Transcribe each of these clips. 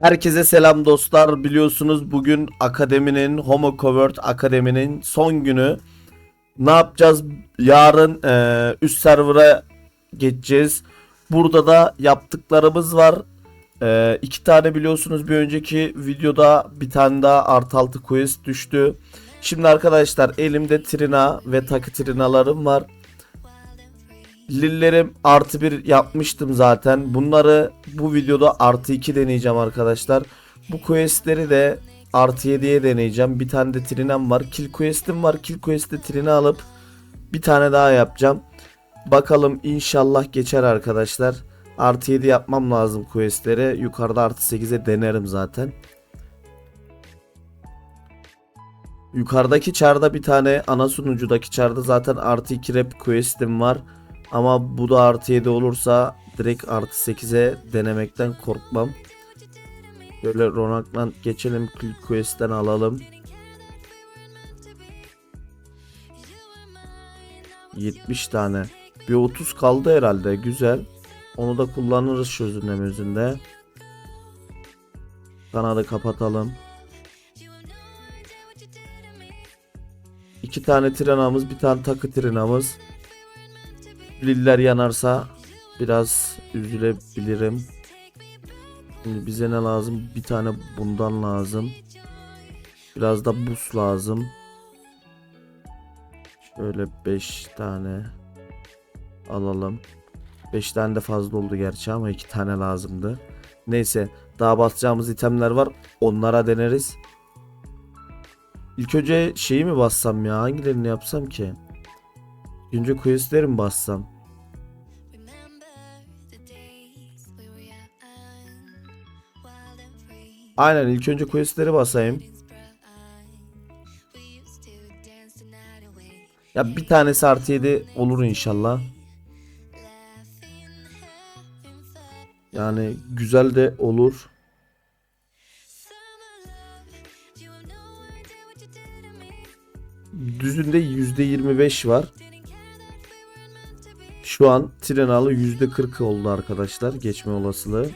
Herkese selam dostlar. Biliyorsunuz bugün akademinin Homo Covert Akademi'nin son günü. Ne yapacağız? Yarın e, üst server'a geçeceğiz. Burada da yaptıklarımız var. E, iki tane biliyorsunuz bir önceki videoda bir tane daha artı altı quest düştü. Şimdi arkadaşlar elimde Trina ve takı Trina'larım var. Lillerim artı bir yapmıştım zaten. Bunları bu videoda artı 2 deneyeceğim arkadaşlar. Bu questleri de artı 7'ye deneyeceğim. Bir tane de Trina'm var. Kill quest'im var. Kill quest'te Trina alıp bir tane daha yapacağım. Bakalım inşallah geçer arkadaşlar. Artı 7 yapmam lazım questleri. Yukarıda artı 8'e denerim zaten. Yukarıdaki çarda bir tane ana sunucudaki çarda zaten artı 2 rap quest'im var. Ama bu da artı 7 olursa direkt artı 8'e denemekten korkmam. Böyle Ronak'la geçelim Kill Quest'ten alalım. 70 tane. Bir 30 kaldı herhalde. Güzel. Onu da kullanırız çözümlemesinde. Kanadı kapatalım. İki tane trenamız, bir tane takı trenamız. Liller yanarsa biraz üzülebilirim. Şimdi bize ne lazım? Bir tane bundan lazım. Biraz da buz lazım. Şöyle 5 tane alalım. 5 tane de fazla oldu gerçi ama 2 tane lazımdı. Neyse daha basacağımız itemler var. Onlara deneriz. İlk önce şeyi mi bassam ya? Hangilerini yapsam ki? Önce questleri mi bassam? Aynen ilk önce questleri basayım. Ya bir tanesi artı 7 olur inşallah. Yani güzel de olur. Düzünde %25 var. Şu an Trenalı %40 oldu arkadaşlar geçme olasılığı.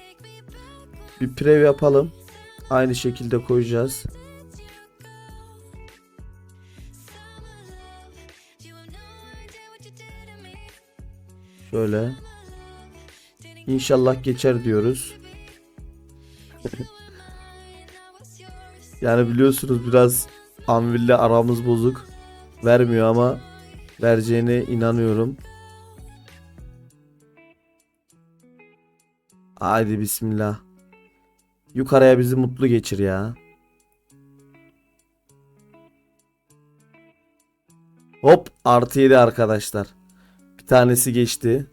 Bir prev yapalım. Aynı şekilde koyacağız. Şöyle. İnşallah geçer diyoruz. yani biliyorsunuz biraz Anvil'le aramız bozuk. Vermiyor ama vereceğine inanıyorum. Haydi bismillah. Yukarıya bizi mutlu geçir ya. Hop artı 7 arkadaşlar. Bir tanesi geçti.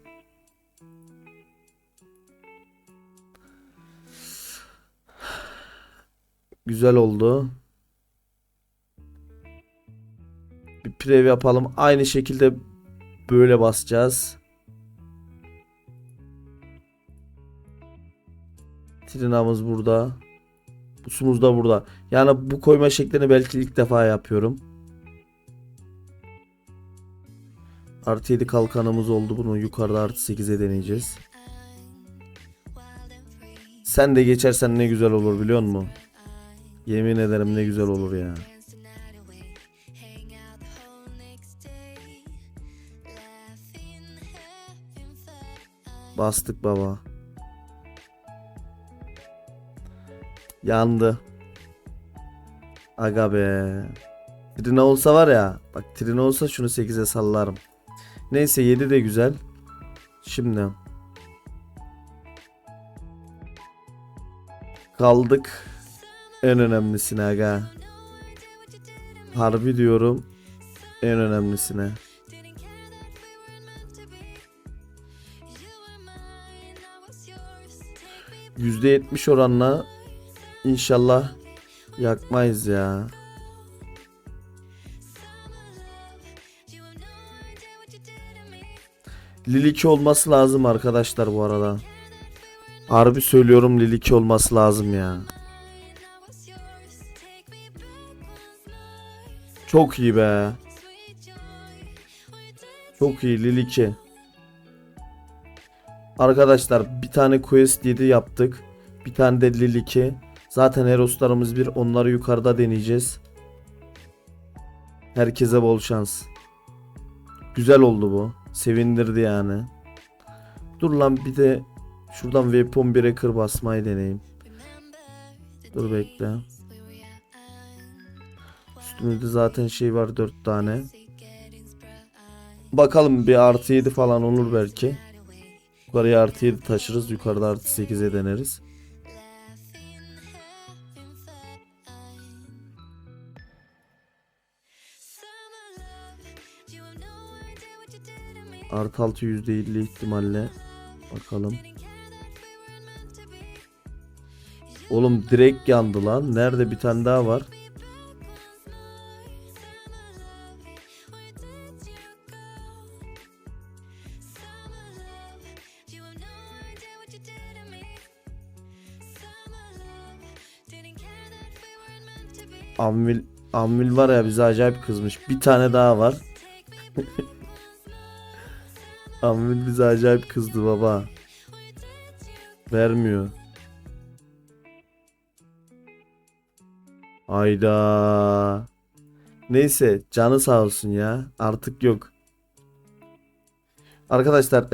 Güzel oldu. Bir prev yapalım. Aynı şekilde böyle basacağız. Trinamız burada. Busumuz da burada. Yani bu koyma şeklini belki ilk defa yapıyorum. Artı 7 kalkanımız oldu. Bunu yukarıda artı 8'e deneyeceğiz. Sen de geçersen ne güzel olur biliyor musun? Yemin ederim ne güzel olur ya. Bastık baba. Yandı. Aga be. Trina olsa var ya. Bak Trina olsa şunu 8'e sallarım. Neyse 7 de güzel. Şimdi. Kaldık. En önemlisine aga. Harbi diyorum. En önemlisine. %70 oranla İnşallah yakmayız ya. Liliki olması lazım arkadaşlar bu arada. Harbi söylüyorum Liliki olması lazım ya. Çok iyi be. Çok iyi Liliki. Arkadaşlar bir tane quest 7 yaptık. Bir tane de Lil 2. Zaten Heros'larımız bir. Onları yukarıda deneyeceğiz. Herkese bol şans. Güzel oldu bu. Sevindirdi yani. Dur lan bir de şuradan Weapon 1'e kır basmayı deneyeyim. Dur bekle. Üstümüzde zaten şey var 4 tane. Bakalım bir artı 7 falan olur belki. Yukarıya artı 7 taşırız. Yukarıda artı 8'e deneriz. Artı 6 %50 ihtimalle. Bakalım. Oğlum direkt yandı lan. Nerede bir tane daha var? Amvil, Amvil var ya bize acayip kızmış. Bir tane daha var. Amvil bize acayip kızdı baba. Vermiyor. Ayda. Neyse canı sağ olsun ya. Artık yok. Arkadaşlar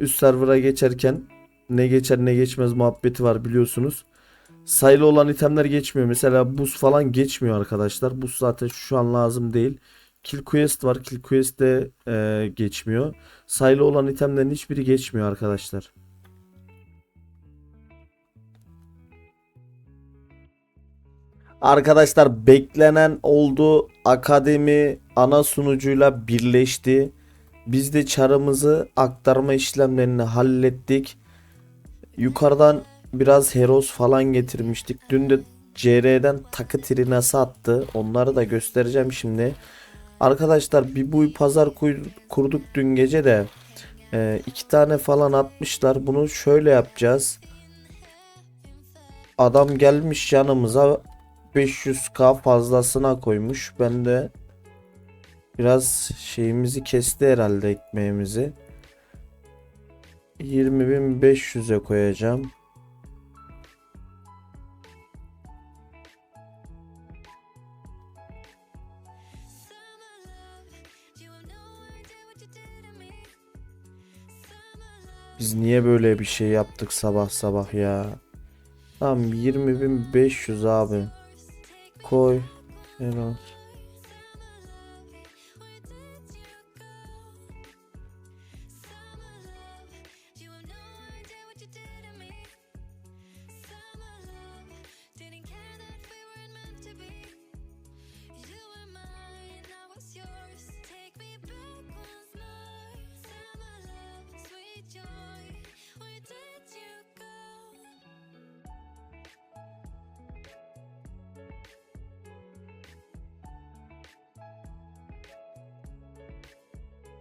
üst server'a geçerken ne geçer ne geçmez muhabbeti var biliyorsunuz. Sayılı olan itemler geçmiyor. Mesela buz falan geçmiyor arkadaşlar. Buz zaten şu an lazım değil. Kill Quest var. Kill Quest de eee, geçmiyor. Sayılı olan itemlerin hiçbiri geçmiyor arkadaşlar. Arkadaşlar beklenen oldu. Akademi ana sunucuyla birleşti. Biz de çarımızı aktarma işlemlerini hallettik. Yukarıdan biraz Heros falan getirmiştik. Dün de CR'den takı trinası attı. Onları da göstereceğim şimdi. Arkadaşlar bir buy pazar kurduk dün gece de. Ee, iki tane falan atmışlar. Bunu şöyle yapacağız. Adam gelmiş yanımıza 500k fazlasına koymuş. Ben de biraz şeyimizi kesti herhalde ekmeğimizi. 20.500'e koyacağım. Biz niye böyle bir şey yaptık sabah sabah ya? Tamam 20.500 abi. Koy. Erol.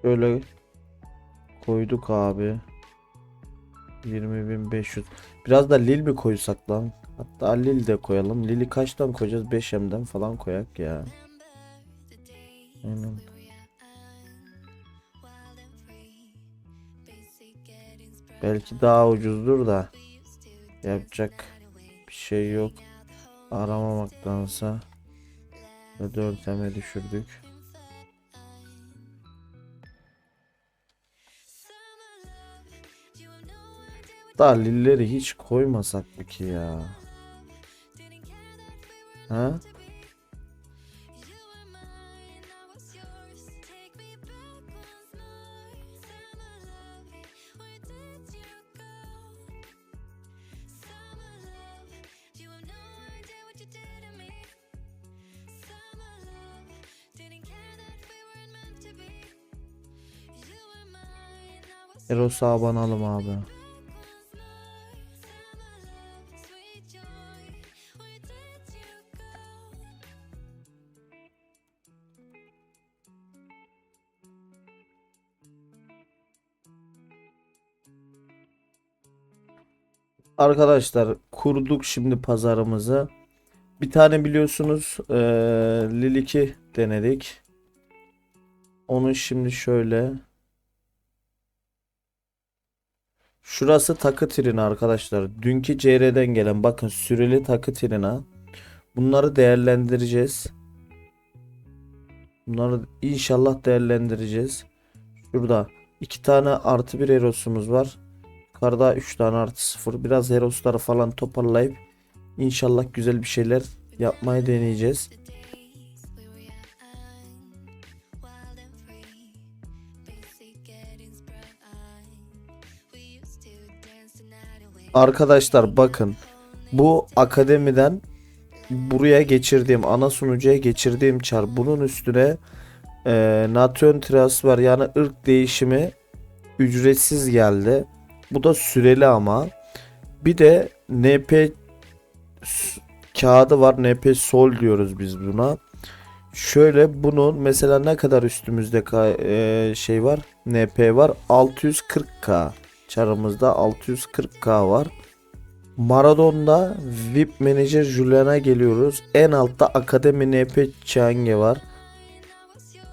Böyle koyduk abi. 20.500. Biraz da Lil mi koysak lan? Hatta Lil de koyalım. Lil'i kaçtan koyacağız? 5M'den falan koyak ya. Aynen. Belki daha ucuzdur da yapacak bir şey yok. Aramamaktansa ve 4M'e düşürdük. Daha lilleri hiç koymasak mı ki ya? Ha? Eros'a banalım abi. Arkadaşlar kurduk şimdi pazarımızı. Bir tane biliyorsunuz eee Lil2 denedik. Onu şimdi şöyle Şurası takı trini arkadaşlar. Dünkü CR'den gelen bakın süreli takı trina. Bunları değerlendireceğiz. Bunları inşallah değerlendireceğiz. Şurada iki tane artı bir Heros'umuz var. Yukarıda 3 tane artı 0. Biraz Heros'ları falan toparlayıp inşallah güzel bir şeyler yapmayı deneyeceğiz. Arkadaşlar bakın bu akademiden buraya geçirdiğim ana sunucuya geçirdiğim çar bunun üstüne e, natron transfer yani ırk değişimi ücretsiz geldi. Bu da süreli ama. Bir de NP kağıdı var. NP sol diyoruz biz buna. Şöyle bunun mesela ne kadar üstümüzde e, şey var? NP var. 640k. Çarımızda 640k var. Maradon'da VIP Manager Julian'a geliyoruz. En altta Akademi NP Change var.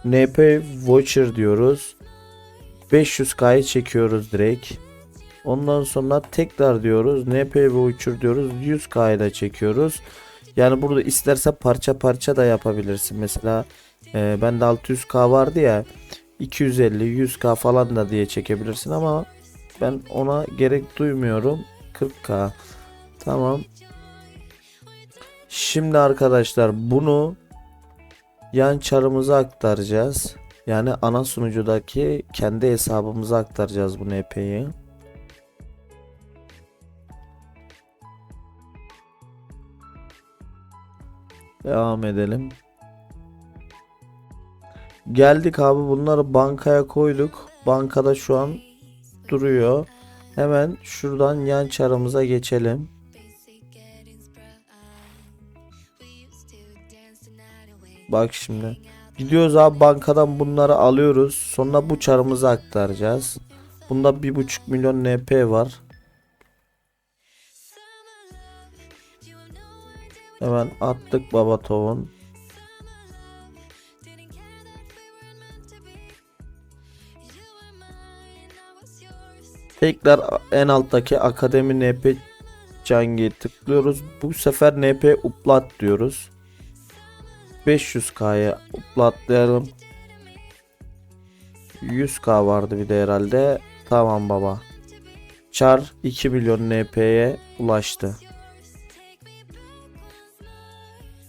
NP Voucher diyoruz. 500k'yı çekiyoruz direkt. Ondan sonra tekrar diyoruz. NP Voucher diyoruz. 100k'yı da çekiyoruz. Yani burada isterse parça parça da yapabilirsin. Mesela e, bende 600k vardı ya 250 100k falan da diye çekebilirsin ama ben ona gerek duymuyorum. 40k. Tamam. Şimdi arkadaşlar bunu yan çarımıza aktaracağız. Yani ana sunucudaki kendi hesabımıza aktaracağız bu NP'yi. Devam edelim. Geldik abi bunları bankaya koyduk. Bankada şu an duruyor. Hemen şuradan yan çarımıza geçelim. Bak şimdi. Gidiyoruz abi bankadan bunları alıyoruz. Sonra bu çarımıza aktaracağız. Bunda bir buçuk milyon NP var. Hemen attık baba tovun. Tekrar en alttaki akademi NP Cangi'ye tıklıyoruz. Bu sefer NP upload diyoruz. 500k'ya uploadlayalım. 100k vardı bir de herhalde. Tamam baba. Char 2 milyon NP'ye ulaştı.